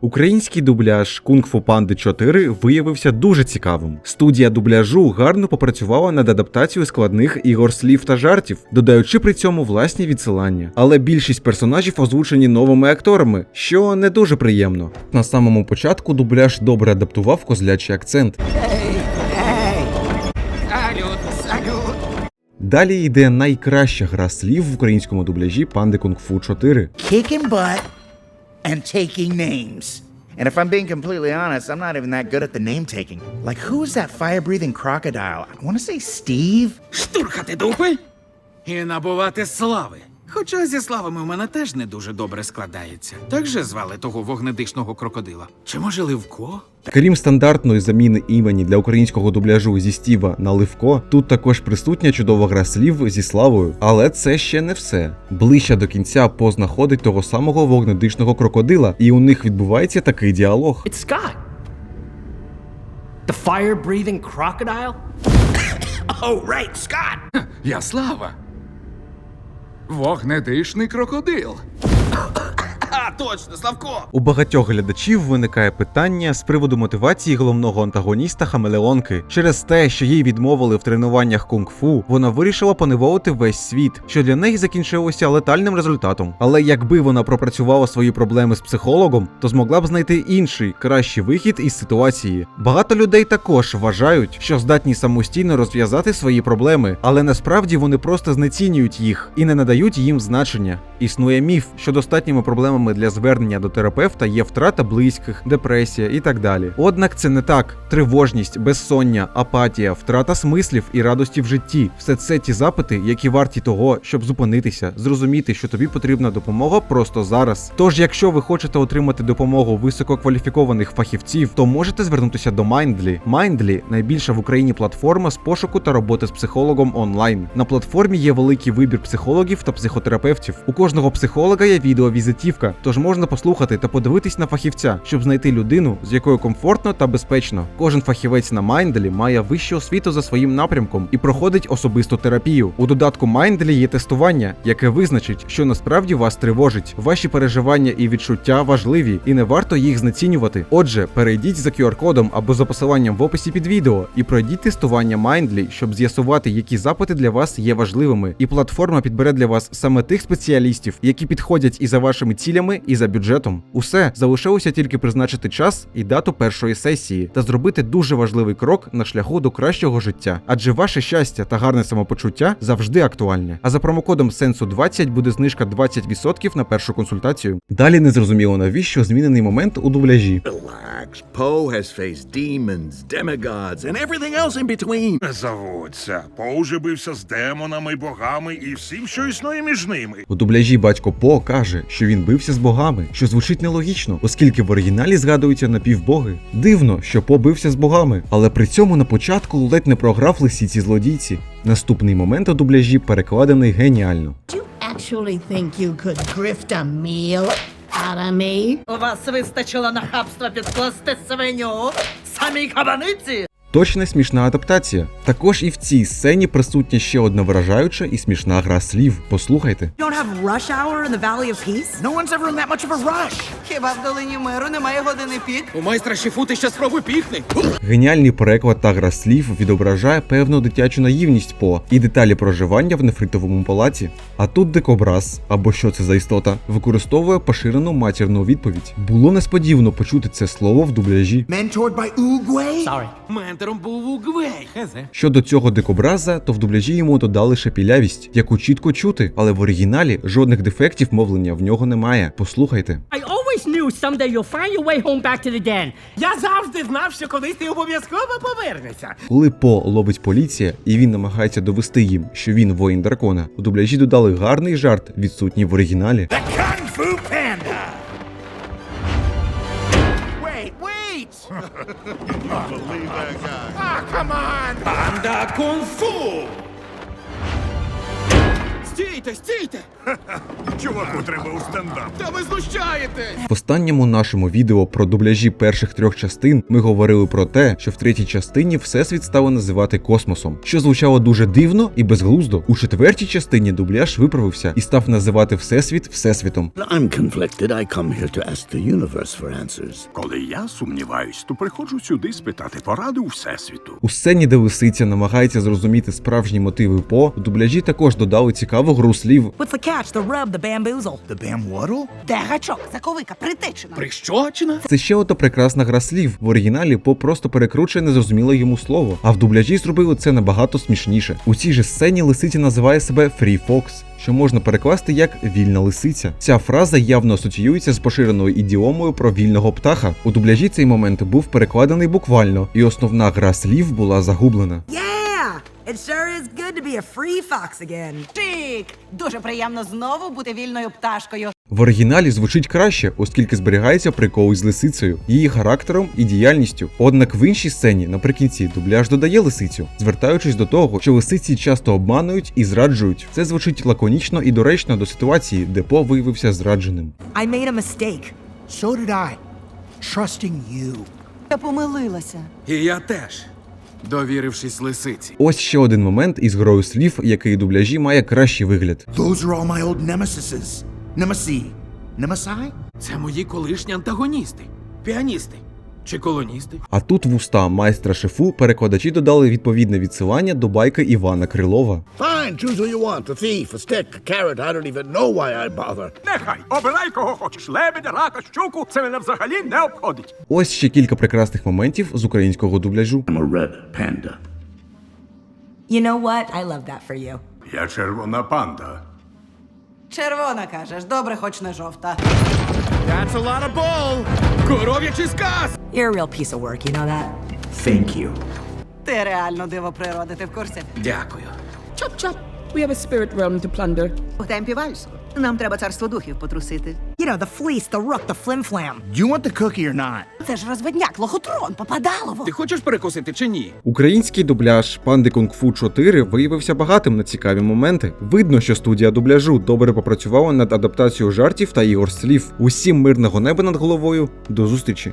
Український дубляж Кунг-Фу Панди 4 виявився дуже цікавим. Студія дубляжу гарно попрацювала над адаптацією складних ігор слів та жартів, додаючи при цьому власні відсилання. Але більшість персонажів озвучені новими акторами, що не дуже приємно. На самому початку дубляж добре адаптував козлячий акцент. Далі йде найкраща гра слів в українському дубляжі Панди Кунг-Фу 4. Kicking butt and taking names. And if I'm being completely honest, I'm not even that good at the name taking. Like, who's that fire breathing crocodile? I want to say Steve. Штурхати дупи і набувати слави. Хоча зі славами у мене теж не дуже добре складається. Так же звали того вогнедишного крокодила. Чи може Ливко? Крім стандартної заміни імені для українського дубляжу зі Стіва на Ливко, тут також присутня чудова гра слів зі славою. Але це ще не все. Ближче до кінця По знаходить того самого вогнедишного крокодила, і у них відбувається такий діалог. It's Scott. The fire breathing crocodile? Oh, right, Scott. Я слава. Вогнедишний крокодил. Точно, Славко! У багатьох глядачів виникає питання з приводу мотивації головного антагоніста Хамелеонки. Через те, що їй відмовили в тренуваннях кунг-фу, вона вирішила поневолити весь світ, що для неї закінчилося летальним результатом. Але якби вона пропрацювала свої проблеми з психологом, то змогла б знайти інший кращий вихід із ситуації. Багато людей також вважають, що здатні самостійно розв'язати свої проблеми, але насправді вони просто знецінюють їх і не надають їм значення. Існує міф, що достатніми проблемами для звернення до терапевта є втрата близьких, депресія і так далі. Однак це не так. Тривожність, безсоння, апатія, втрата смислів і радості в житті все це ті запити, які варті того, щоб зупинитися, зрозуміти, що тобі потрібна допомога просто зараз. Тож, якщо ви хочете отримати допомогу висококваліфікованих фахівців, то можете звернутися до Mindly. Mindly – найбільша в Україні платформа з пошуку та роботи з психологом онлайн. На платформі є великий вибір психологів та психотерапевтів. У кожного психолога є відеовізитівка, тож можна послухати та подивитись на фахівця, щоб знайти людину, з якою комфортно та безпечно. Кожен фахівець на Mindly має вищу освіту за своїм напрямком і проходить особисту терапію. У додатку Mindly є тестування, яке визначить, що насправді вас тривожить. Ваші переживання і відчуття важливі, і не варто їх знецінювати. Отже, перейдіть за QR-кодом або за посиланням в описі під відео і пройдіть тестування Mindly, щоб з'ясувати, які запити для вас є важливими. І платформа підбере для вас саме тих спеціалістів, які підходять і за вашими цілями, і за бюджетом. Усе залишилося тільки призначити час і дату першої сесії та зробити дуже важливий крок на шляху до кращого життя. Адже ваше щастя та гарне самопочуття завжди актуальне. А за промокодом сенсу 20 буде знижка 20% на першу консультацію. Далі незрозуміло навіщо змінений момент у дубляжі. Relax. Poe has faced demons, demigods, and everything else in between. Не заводься. Поуже бився з демонами, богами і всім, що існує між ними. У дубляжі батько По каже, що він бився з богами, що звучить нелогічно, оскільки в оригіналі згадуються напівбоги. Дивно, що По бився з богами, але при цьому на початку ледь не програв лисіці злодійці. Наступний момент у дубляжі перекладений геніально. You actually think you could grift a meal me? У вас вистачило нахабства підкласти свиню самій кабаниці? Точна смішна адаптація. Також і в цій сцені присутня ще одна вражаюча і смішна гра слів. Послухайте. You don't have rush hour in the Valley of Peace? No one's ever in that much of a rush. Хіба в долині миру немає години пік? У майстра Шіфу ти ще спробуй пікни. Геніальний переклад та гра слів відображає певну дитячу наївність по і деталі проживання в нефритовому палаці. А тут дикобраз, або що це за істота, використовує поширену матірну відповідь. Було несподівано почути це слово в дубляжі. Sorry. Ментором був у Гвей. Хезе. Щодо цього дикобраза, то в дубляжі йому додали шепілявість, яку чітко чути, але в оригіналі жодних дефектів мовлення в нього немає. Послухайте. I always knew someday you'll find your way home back to the den. Я завжди знав, що колись ти обов'язково повернешся. Коли По ловить поліція і він намагається довести їм, що він воїн дракона, у дубляжі додали гарний жарт, відсутній в оригіналі. The Kung Fu Panda. Wait, wait. Believe that guy. Ah, come on. Панда кунг-фу! Стійте, стійте! Чуваку треба у стендап. Та ви знущаєте! В останньому нашому відео про дубляжі перших трьох частин ми говорили про те, що в третій частині всесвіт стали називати космосом, що звучало дуже дивно і безглуздо. У четвертій частині дубляж виправився і став називати всесвіт всесвітом. I'm conflicted. I come here to ask the universe for answers. Коли я сумніваюсь, то приходжу сюди спитати поради у всесвіту. У сцені, де лисиця намагається зрозуміти справжні мотиви По, дубляжі також додали цікаву гру слів. What's the catch? The rub, the bamboozle. The Bam Waddle? Де гачок, заковика, притечена. Прищочина? Це ще ото прекрасна гра слів. В оригіналі По просто перекручує незрозуміле йому слово, а в дубляжі зробили це набагато смішніше. У цій же сцені лисиця називає себе Free Fox, що можна перекласти як вільна лисиця. Ця фраза явно асоціюється з поширеною ідіомою про вільного птаха. У дубляжі цей момент був перекладений буквально, і основна гра слів була загублена. Yeah! It sure is good to be a free fox again. Чик! Дуже приємно знову бути вільною пташкою. В оригіналі звучить краще, оскільки зберігається прикол із лисицею, її характером і діяльністю. Однак в іншій сцені наприкінці дубляж додає лисицю, звертаючись до того, що лисиці часто обманують і зраджують. Це звучить лаконічно і доречно до ситуації, де По виявився зрадженим. I made a mistake. So did I. Trusting you. Я помилилася. І я теж, довірившись лисиці. Ось ще один момент із грою слів, який дубляжі має кращий вигляд. Those are all my old nemesises. Nemesi. Nemesi? Це мої колишні антагоністи, піаністи чи колоністи. А тут в уста майстра шефу перекладачі додали відповідне відсилання до байки Івана Крилова. Fine, choose who you want. A thief, a stick, a carrot. I don't even know why I bother. Нехай, обирай кого хочеш. Лебедя, рака, щуку. Це мене взагалі не обходить. Ось ще кілька прекрасних моментів з українського дубляжу. I'm a red panda. You know what? I love that for you. Я червона панда. Червона кажеш, добре, хоч не жовта. That's a lot of bull. Коров'ячий сказ! You're a real piece of work, you know that? Thank you. Ти реально диво природи, ти в курсі? Дякую. Chop chop. We have a spirit realm to plunder. У темпі вальсу. Нам треба царство духів потрусити. You know, the fleece, the rook, the flim-flam. Do you want the cookie or not? Це ж розвидняк, лохотрон, попадалово. Ти хочеш перекусити чи ні? Український дубляж панди Кунг-Фу 4 виявився багатим на цікаві моменти. Видно, що студія дубляжу добре попрацювала над адаптацією жартів та ігор слів. Усім мирного неба над головою. До зустрічі!